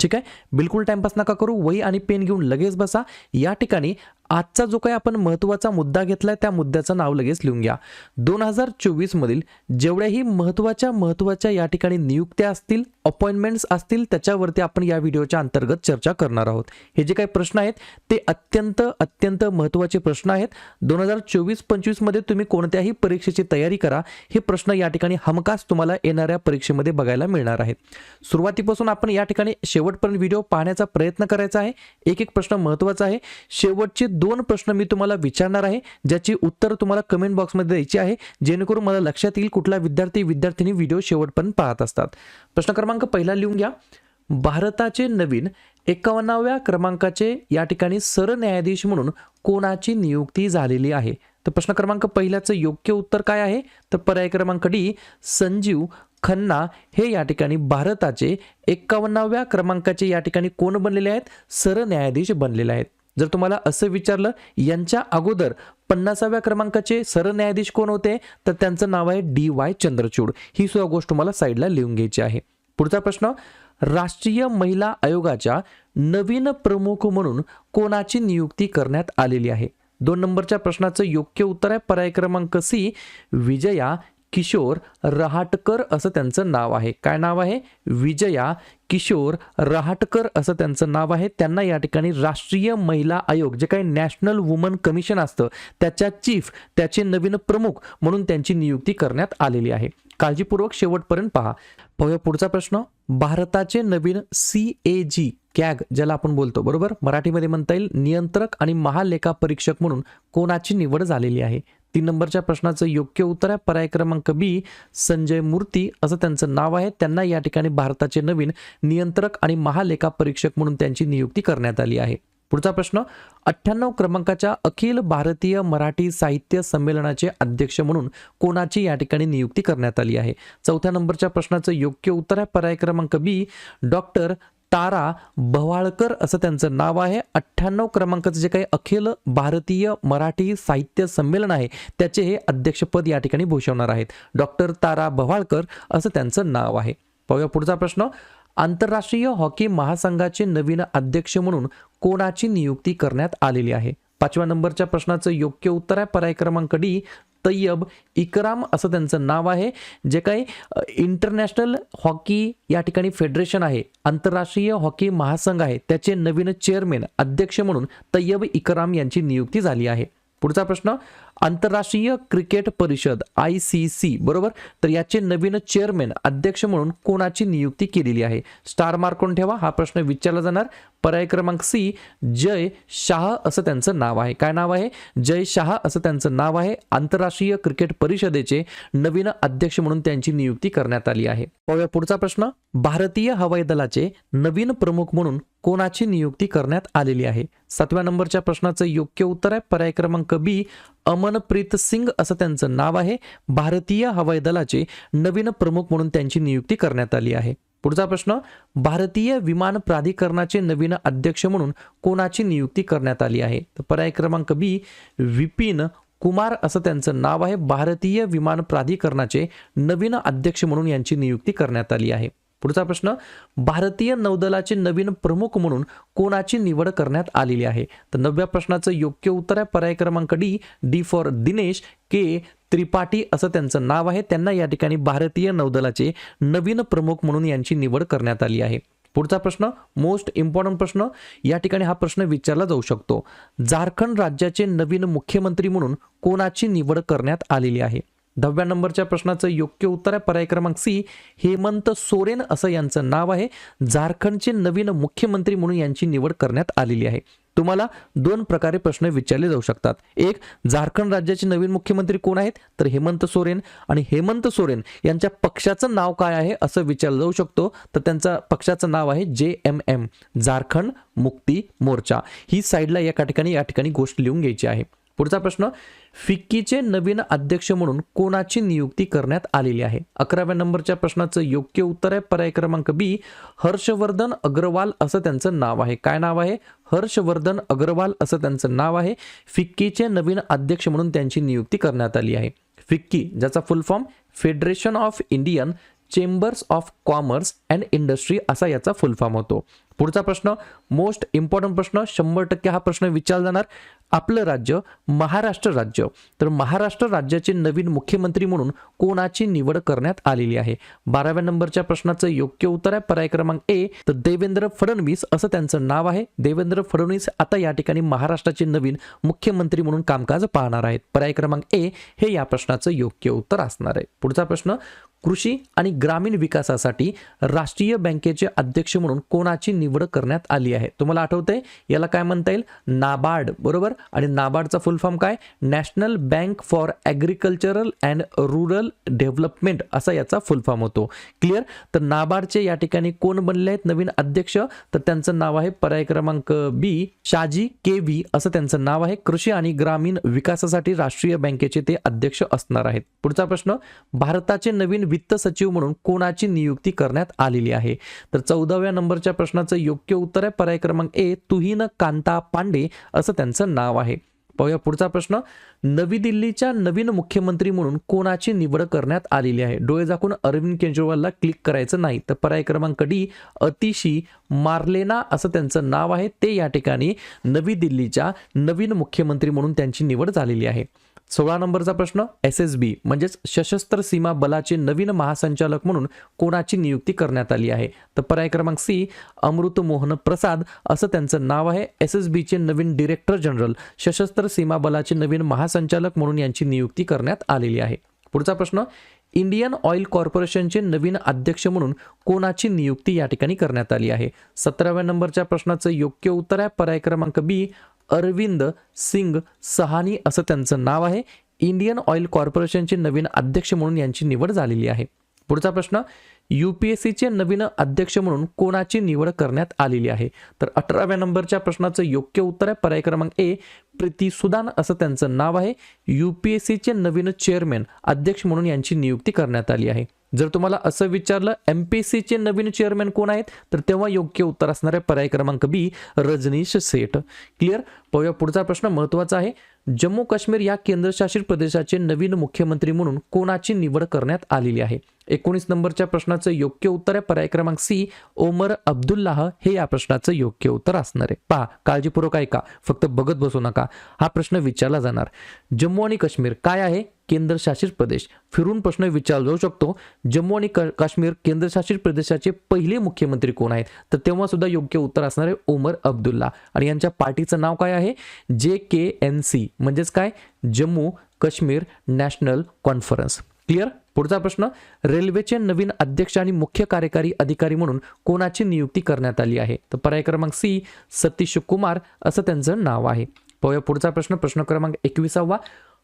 ठीक आहे? बिलकुल टाइमपास नका करू वही आणि पेन घेऊन लगेच बसा. या ठिकाणी आजचा जो काही आपण महत्त्वाचा मुद्दा घेतलाय त्या मुद्द्याचं नाव लगेच लिहून घ्या. दोन हजार चोवीसमधील जेवढ्याही महत्त्वाच्या महत्त्वाच्या या ठिकाणी नियुक्त्या असतील अपॉइंटमेंट्स असतील त्याच्यावरती आपण या व्हिडिओच्या अंतर्गत चर्चा करणार आहोत. हे जे काही प्रश्न आहेत ते अत्यंत अत्यंत महत्त्वाचे प्रश्न आहेत. दोन हजार चोवीस पंचवीसमध्ये तुम्ही कोणत्याही परीक्षेची तयारी करा. हे प्रश्न या ठिकाणी हमखास तुम्हाला येणाऱ्या परीक्षेमध्ये बघायला मिळणार आहेत. सुरुवातीपासून आपण या ठिकाणी शेवटपर्यंत व्हिडिओ पाहण्याचा प्रयत्न करायचा आहे. एक एक प्रश्न महत्त्वाचा आहे. शेवटचे दोन प्रश्न मी तुम्हाला विचारणार आहे ज्याची उत्तर तुम्हाला कमेंट बॉक्समध्ये द्यायची आहे. जेणेकरून मला लक्षात येईल कुठला विद्यार्थी विद्यार्थिनी व्हिडिओ शेवटपर्यंत पाहत असतात. प्रश्न क्रमांक पहिला लिहून घ्या. भारताचे नवीन एकावन्नाव्या क्रमांकाचे या ठिकाणी सरन्यायाधीश म्हणून कोणाची नियुक्ती झालेली आहे? तर प्रश्न क्रमांक पहिल्याचं योग्य उत्तर काय आहे? तर पर्याय क्रमांक डी संजीव खन्ना हे या ठिकाणी भारताचे एकावन्नाव्या क्रमांकाचे या ठिकाणी कोण बनलेले आहेत? सरन्यायाधीश बनलेले आहेत. जर तुम्हाला असं विचारलं यांच्या अगोदर पन्नासाव्या क्रमांकाचे सरन्यायाधीश कोण होते? तर त्यांचं नाव आहे डी वाय चंद्रचूड. ही सुद्धा गोष्ट तुम्हाला साईडला लिहून घ्यायची आहे. पुढचा प्रश्न राष्ट्रीय महिला आयोगाच्या नवीन प्रमुख म्हणून कोणाची नियुक्ती करण्यात आलेली आहे? दोन नंबरच्या प्रश्नाचं योग्य उत्तर आहे. पर्याय क्रमांक सी विजया किशोर रहाटकर असं त्यांचं नाव आहे. काय नाव आहे? विजया किशोर रहाटकर असं त्यांचं नाव आहे. त्यांना या ठिकाणी राष्ट्रीय महिला आयोग जे काही नॅशनल वुमन कमिशन असतं त्याच्या चीफ त्याचे नवीन प्रमुख म्हणून त्यांची नियुक्ती करण्यात आलेली आहे. काळजीपूर्वक शेवटपर्यंत पहा. पाहूया पुढचा प्रश्न. भारताचे नवीन सी ए जी कॅग ज्याला आपण बोलतो बरोबर? मराठीमध्ये म्हणता येईल नियंत्रक आणि महालेखा परीक्षक म्हणून कोणाची निवड झालेली आहे? तीन नंबरच्या प्रश्नाचं योग्य उत्तर आहे. पर्याय क्रमांक बी संजय मूर्ती असं त्यांचं नाव आहे. त्यांना या ठिकाणी भारताचे नवीन नियंत्रक आणि महालेखा परीक्षक म्हणून त्यांची नियुक्ती करण्यात आली आहे. पुढचा प्रश्न अठ्ठ्याण्णव क्रमांकाच्या अखिल भारतीय मराठी साहित्य संमेलनाचे अध्यक्ष म्हणून कोणाची या ठिकाणी नियुक्ती करण्यात आली आहे? चौथ्या नंबरच्या प्रश्नाचं योग्य उत्तर आहे. पर्याय क्रमांक बी डॉक्टर तारा भवाळकर असं त्यांचं नाव आहे. अठ्ठ्याण्णव क्रमांकाचं जे काही अखिल भारतीय मराठी साहित्य संमेलन आहे त्याचे हे अध्यक्षपद या ठिकाणी भूषवणार आहेत. डॉक्टर तारा भवाळकर असं त्यांचं नाव आहे. पाहूया पुढचा प्रश्न. आंतरराष्ट्रीय हॉकी महासंघाचे नवीन अध्यक्ष म्हणून कोणाची नियुक्ती करण्यात आलेली आहे? पाचव्या नंबरच्या प्रश्नाचं योग्य उत्तर आहे. पर्याय क्रमांक डी तय्यब इकराम असं त्यांचं नाव आहे जे काही इंटरनॅशनल हॉकी या ठिकाणी फेडरेशन आहे आंतरराष्ट्रीय हॉकी महासंघ आहे त्याचे नवीन चेअरमॅन अध्यक्ष म्हणून तय्यब इकराम यांची नियुक्ती झाली आहे. पुढचा प्रश्न आंतरराष्ट्रीय क्रिकेट परिषद आय सी सी बरोबर? तर याचे नवीन चेअरमॅन अध्यक्ष म्हणून कोणाची नियुक्ती केलेली आहे? स्टार मार्कून ठेवा? हा प्रश्न विचारला जाणार. पर्याय क्रमांक सी जय शाह असं त्यांचं नाव आहे. काय नाव आहे? जय शाह असं त्यांचं नाव आहे. आंतरराष्ट्रीय क्रिकेट परिषदेचे नवीन अध्यक्ष म्हणून त्यांची नियुक्ती करण्यात आली आहे. पाहूया पुढचा प्रश्न. भारतीय हवाई दलाचे नवीन प्रमुख म्हणून कोणाची नियुक्ती करण्यात आलेली आहे? सातव्या नंबरच्या प्रश्नाचं योग्य उत्तर आहे. पर्याय क्रमांक बी अमनप्रीत सिंग असं त्यांचं नाव आहे. भारतीय हवाई दलाचे नवीन प्रमुख म्हणून त्यांची नियुक्ती करण्यात आली आहे. पुढचा प्रश्न भारतीय विमान प्राधिकरणाचे नवीन अध्यक्ष म्हणून कोणाची नियुक्ती करण्यात आली आहे? तर पर्याय क्रमांक बी विपिन कुमार असं त्यांचं नाव आहे. भारतीय विमान प्राधिकरणाचे नवीन अध्यक्ष म्हणून यांची नियुक्ती करण्यात आली आहे. पुढचा प्रश्न भारतीय नौदलाचे नवीन प्रमुख म्हणून कोणाची निवड करण्यात आलेली आहे? तर नवव्या प्रश्नाचं योग्य उत्तर आहे पर्याय क्रमांक D D for Dinesh K Tripathi असं त्यांचं नाव आहे. त्यांना या ठिकाणी भारतीय नौदलाचे नवीन प्रमुख म्हणून यांची निवड करण्यात आली आहे. पुढचा प्रश्न मोस्ट इम्पॉर्टंट प्रश्न या ठिकाणी हा प्रश्न विचारला जाऊ शकतो. झारखंड राज्याचे नवीन मुख्यमंत्री म्हणून कोणाची निवड करण्यात आलेली आहे? दहाव्या नंबरच्या प्रश्नाचं योग्य उत्तर आहे. पर्याय क्रमांक सी हेमंत सोरेन असं यांचं नाव आहे. झारखंडचे नवीन मुख्यमंत्री म्हणून यांची निवड करण्यात आलेली आहे. तुम्हाला दोन प्रकारे प्रश्न विचारले जाऊ शकतात. एक झारखंड राज्याचे नवीन मुख्यमंत्री कोण आहेत? तर हेमंत सोरेन आणि हेमंत सोरेन यांच्या पक्षाचं नाव काय आहे असं विचारलं जाऊ शकतो. तर त्यांचं पक्षाचं नाव आहे जे एम एम झारखंड मुक्ती मोर्चा. ही साईडला एका ठिकाणी या ठिकाणी गोष्ट लिहून घ्यायची आहे. पुढचा प्रश्न फिक्कीचे नवीन अध्यक्ष म्हणून कोणाची नियुक्ती करण्यात आलेली आहे? अकराव्या नंबरच्या प्रश्नाचं योग्य उत्तर आहे पर्याय क्रमांक बी हर्षवर्धन अग्रवाल असं त्यांचं नाव आहे. काय नाव आहे? हर्षवर्धन अग्रवाल असं त्यांचं नाव आहे. फिक्कीचे नवीन अध्यक्ष म्हणून त्यांची नियुक्ती करण्यात आली आहे. फिक्की ज्याचा full form federation of Indian chambers of commerce and industry असा याचा फुल फॉर्म होतो. पुढचा प्रश्न मोस्ट इम्पॉर्टंट प्रश्न शंभर टक्के हा प्रश्न विचारला जाणार आपलं राज्य महाराष्ट्र राज्य. तर महाराष्ट्र राज्याचे नवीन मुख्यमंत्री म्हणून कोणाची निवड करण्यात आलेली आहे? बाराव्या नंबरच्या प्रश्नाचं योग्य उत्तर आहे पर्याय क्रमांक ए तर देवेंद्र फडणवीस असं त्यांचं नाव आहे. देवेंद्र फडणवीस आता या ठिकाणी महाराष्ट्राचे नवीन मुख्यमंत्री म्हणून कामकाज पाहणार आहेत. पर्याय क्रमांक ए हे या प्रश्नाचं योग्य उत्तर असणार आहे. पुढचा प्रश्न कृषी आणि ग्रामीण विकासासाठी राष्ट्रीय बँकेचे अध्यक्ष म्हणून कोणाची निवड करण्यात आली आहे? तुम्हाला आठवतंय? याला काय म्हणता येईल? नाबार्ड बरोबर? आणि नाबार्डचा फुल फॉर्म काय? National bank for agricultural and rural development असा याचा फुल फॉर्म होतो. क्लिअर? तर नाबार्डचे या ठिकाणी कोण बनले आहेत? नवीन अध्यक्ष? तर त्यांचं नाव आहे पर्याय क्रमांक बी शाजी के व्ही. असं त्यांचं नाव आहे. कृषी आणि ग्रामीण विकासासाठी राष्ट्रीय बँकेचे ते अध्यक्ष असणार आहेत. पुढचा प्रश्न भारताचे नवीन वित्त सचिव म्हणून कोणाची नियुक्ती करण्यात आलेली आहे? तर चौदाव्या नंबरच्या प्रश्नाचं योग्य उत्तर आहे पर्याय क्रमांक ए तुहीन कांता पांडे असं त्यांचं नाव आहे. पाहूया पुढचा प्रश्न. नवी दिल्लीच्या नवीन मुख्यमंत्री म्हणून कोणाची निवड करण्यात आलेली आहे? डोळे झाकून अरविंद केजरीवालला क्लिक करायचं नाही तर पर्याय क्रमांक डी अतिशी मार्लेना असं त्यांचं नाव आहे. ते या ठिकाणी नवी दिल्लीच्या नवीन मुख्यमंत्री म्हणून त्यांची निवड झालेली आहे. सोळा नंबरचा प्रश्न एस एस बी म्हणजेच सशस्त्र सीमा बलाचे नवीन महासंचालक म्हणून कोणाची नियुक्ती करण्यात आली आहे? तर पर्याय क्रमांक सी अमृत मोहन प्रसाद असं त्यांचं नाव आहे. एस एस बीचे नवीन डिरेक्टर जनरल सशस्त्र सीमा बलाचे नवीन महासंचालक म्हणून यांची नियुक्ती करण्यात आलेली आहे. पुढचा प्रश्न इंडियन ऑइल कॉर्पोरेशनचे नवीन अध्यक्ष म्हणून कोणाची नियुक्ती या ठिकाणी करण्यात आली आहे? सतराव्या नंबरच्या प्रश्नाचं योग्य उत्तर आहे. पर्याय क्रमांक बी अरविंद सिंग सहानी असं त्यांचं नाव आहे. इंडियन ऑइल कॉर्पोरेशनचे नवीन अध्यक्ष म्हणून यांची निवड झालेली आहे. पुढचा प्रश्न यू पी एस सीचे नवीन अध्यक्ष म्हणून कोणाची निवड करण्यात आलेली आहे? तर अठराव्या नंबरच्या प्रश्नाचं योग्य उत्तर आहे. पर्याय क्रमांक ए प्रीती सुदान असं त्यांचं नाव आहे. यू पी एस सीचे नवीन चेअरमॅन अध्यक्ष म्हणून यांची नियुक्ती करण्यात आली आहे. जर तुम्हाला असं विचारलं एम पी सीचे नवीन चेअरमॅन कोण आहेत? तर तेव्हा योग्य उत्तर असणार आहे पर्याय क्रमांक बी रजनीश सेठ. क्लिअर पाहूया पुढचा प्रश्न महत्त्वाचा आहे. जम्मू काश्मीर या केंद्रशासित प्रदेशाचे नवीन मुख्यमंत्री म्हणून कोणाची निवड करण्यात आलेली आहे? एकोणीस नंबरच्या प्रश्नाचं योग्य उत्तर आहे. पर्याय क्रमांक सी ओमर अब्दुल्लाह. हे या प्रश्नाचं योग्य उत्तर असणार आहे. पहा काळजीपूर्वक ऐका. फक्त बघत बसू नका. हा प्रश्न विचारला जाणार. जम्मू आणि काश्मीर काय आहे? केंद्रशासित प्रदेश. फिरून प्रश्न विचारला जाऊ शकतो. जम्मू आणि क- काश्मीर केंद्रशासित प्रदेशाचे पहिले मुख्यमंत्री कोण आहेत? तर तेव्हा सुद्धा योग्य उत्तर असणार आहे ओमर अब्दुल्ला. आणि यांच्या पार्टीचं नाव काय आहे? जे के एन सी. म्हणजेच काय? Jammu Kashmir national conference. Clear? पुढचा प्रश्न. रेल्वेचे नवीन अध्यक्ष आणि मुख्य कार्यकारी अधिकारी म्हणून कोणाची नियुक्ती करण्यात आली आहे? तर पर्याय क्रमांक सी सतीश कुमार असं त्यांचं नाव आहे. पाहूया पुढचा प्रश्न. प्रश्न क्रमांक एकविसावा.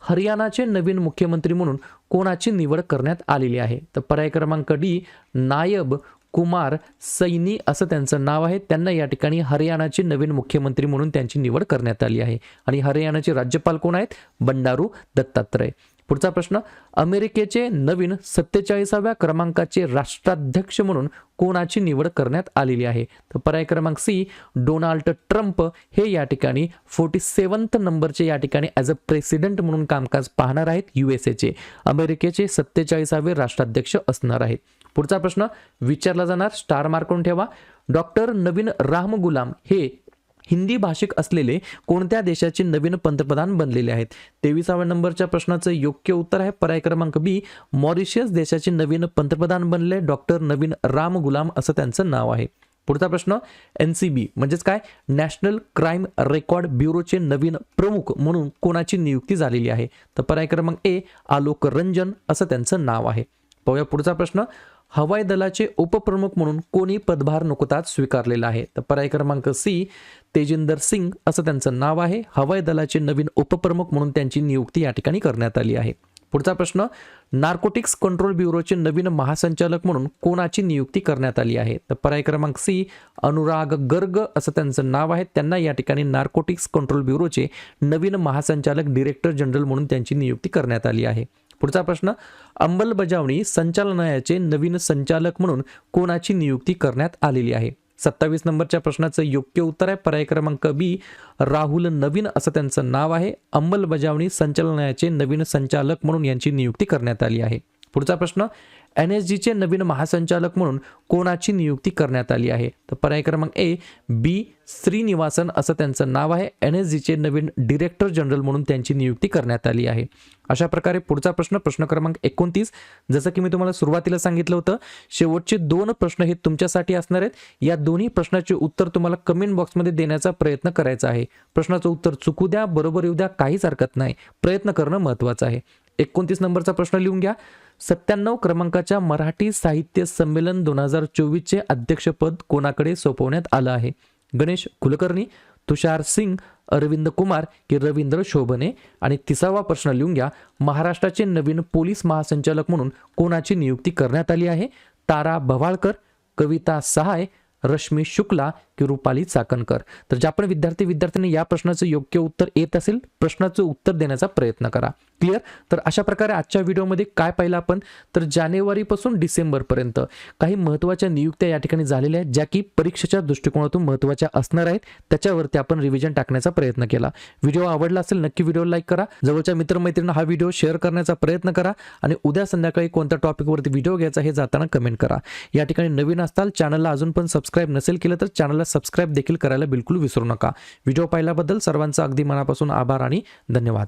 हरियाणाचे नवीन मुख्यमंत्री म्हणून कोणाची निवड करण्यात आलेली आहे? तर पर्याय क्रमांक डी नायब कुमार सैनी असं त्यांचं नाव आहे. त्यांना या ठिकाणी हरियाणाचे नवीन मुख्यमंत्री म्हणून त्यांची निवड करण्यात आली आहे. आणि हरियाणाचे राज्यपाल कोण आहेत? बंडारू दत्तात्रय. पुढचा प्रश्न अमेरिकेचे नवीन सत्तेचाळीसाव्या क्रमांकाचे राष्ट्राध्यक्ष म्हणून कोणाची निवड करण्यात आलेली आहे? तर पर्याय क्रमांक सी डोनाल्ड ट्रम्प हे या ठिकाणी फोर्टी सेवन्थ नंबरचे या ठिकाणी ॲज अ प्रेसिडेंट म्हणून कामकाज पाहणार आहेत यू एस एचे. अमेरिकेचे सत्तेचाळीसावे राष्ट्राध्यक्ष असणार आहेत. पुढचा प्रश्न विचारला जाणार स्टार मार्कून ठेवा. डॉक्टर नवीन राम गुलाम हे हिंदी भाषिक असलेले कोणत्या देशाचे नवीन पंतप्रधान बनलेले आहेत? तेविसाव्या नंबरच्या प्रश्नाचं योग्य उत्तर आहे पर्याय क्रमांक बी. मॉरिशियस देशाचे नवीन पंतप्रधान बनले डॉक्टर नवीन राम गुलाम असं त्यांचं नाव आहे. पुढचा प्रश्न एन सी बी म्हणजेच काय? नॅशनल क्राईम रेकॉर्ड ब्युरोचे नवीन प्रमुख म्हणून कोणाची नियुक्ती झालेली आहे? तर पर्याय क्रमांक ए आलोक रंजन असं त्यांचं नाव आहे. पाहूया पुढचा प्रश्न हवाई दलाचे उपप्रमुख म्हणून कोणी पदभार नुकताच स्वीकारलेला आहे? तर पर्याय क्रमांक सी तेजिंदर सिंग असं त्यांचं नाव आहे. हवाई दलाचे नवीन उपप्रमुख म्हणून त्यांची नियुक्ती या ठिकाणी करण्यात आली आहे. पुढचा प्रश्न नार्कोटिक्स कंट्रोल ब्युरोचे नवीन महासंचालक म्हणून कोणाची नियुक्ती करण्यात आली आहे? तर पर्याय क्रमांक सी अनुराग गर्ग असं त्यांचं नाव आहे. त्यांना या ठिकाणी नार्कोटिक्स कंट्रोल ब्युरोचे नवीन महासंचालक डिरेक्टर जनरल म्हणून त्यांची नियुक्ती करण्यात आली आहे. पुढचा प्रश्न अंमलबजावणी संचालनालयाचे नवीन संचालक म्हणून कोणाची नियुक्ती करण्यात आलेली आहे? सत्तावीस नंबरच्या प्रश्नाचं योग्य उत्तर आहे. पर्याय क्रमांक बी राहुल नवीन असं त्यांचं नाव आहे. अंमलबजावणी संचालनालयाचे नवीन संचालक म्हणून यांची नियुक्ती करण्यात आली आहे. पुढचा प्रश्न एन एस जीचे नवीन महासंचालक म्हणून कोणाची नियुक्ती करण्यात आली आहे? तर पर्याय क्रमांक ए बी श्रीनिवासन असं त्यांचं नाव आहे. एन एस जीचे नवीन डिरेक्टर जनरल म्हणून त्यांची नियुक्ती करण्यात आली आहे. अशा प्रकारे पुढचा प्रश्न प्रश्न क्रमांक एकोणतीस. जसं की मी तुम्हाला सुरुवातीला सांगितलं होतं शेवटचे दोन प्रश्न हे तुमच्यासाठी असणार आहेत. या दोन्ही प्रश्नाचे उत्तर तुम्हाला कमेंट बॉक्समध्ये देण्याचा प्रयत्न करायचा आहे. प्रश्नाचं उत्तर चुकू द्या बरोबर येऊ द्या काहीच हरकत नाही. प्रयत्न करणं महत्त्वाचं आहे. एकोणतीस नंबरचा प्रश्न लिहून घ्या. सत्त्याण्णव क्रमांकाच्या मराठी साहित्य संमेलन दोन हजार चोवीसचे अध्यक्षपद कोणाकडे सोपवण्यात आलं आहे? गणेश कुलकर्णी तुषार सिंग अरविंद कुमार की रवींद्र शोभने? आणि तिसावा प्रश्न लिहून घ्या. महाराष्ट्राचे नवीन पोलीस महासंचालक म्हणून कोणाची नियुक्ती करण्यात आली आहे? तारा भवाळकर कविता सहाय रश्मी शुक्ला की रुपाली चाकणकर. तर ज्या पण विद्यार्थी विद्यार्थ्यांनी या प्रश्नाचं योग्य उत्तर येत असेल प्रश्नाचं उत्तर देण्याचा प्रयत्न करा. क्लिअर तर अशा प्रकारे आजच्या व्हिडिओमध्ये काय पाहिलं आपण? तर जानेवारीपासून डिसेंबरपर्यंत काही महत्त्वाच्या नियुक्त्या या ठिकाणी झालेल्या आहेत ज्या की परीक्षेच्या दृष्टिकोनातून महत्त्वाच्या असणार आहेत. त्याच्यावरती आपण रिव्हिजन टाकण्याचा प्रयत्न केला. व्हिडिओ आवडला असेल नक्की व्हिडिओ लाईक करा. जवळच्या मित्रमैत्रिणींना हा व्हिडिओ शेअर करण्याचा प्रयत्न करा. आणि उद्या संध्याकाळी कोणत्या टॉपिकवरती व्हिडिओ घ्यायचा हे जाताना कमेंट करा. या ठिकाणी नवीन असताल चॅनलला अजून पण सबस्क्राईब नसेल केलं तर चॅनलला सबस्क्राईब देखील करायला बिलकुल विसरू नका. व्हिडिओ पाहिल्याबद्दल सर्वांचा अगदी मनापासून आभार आणि धन्यवाद.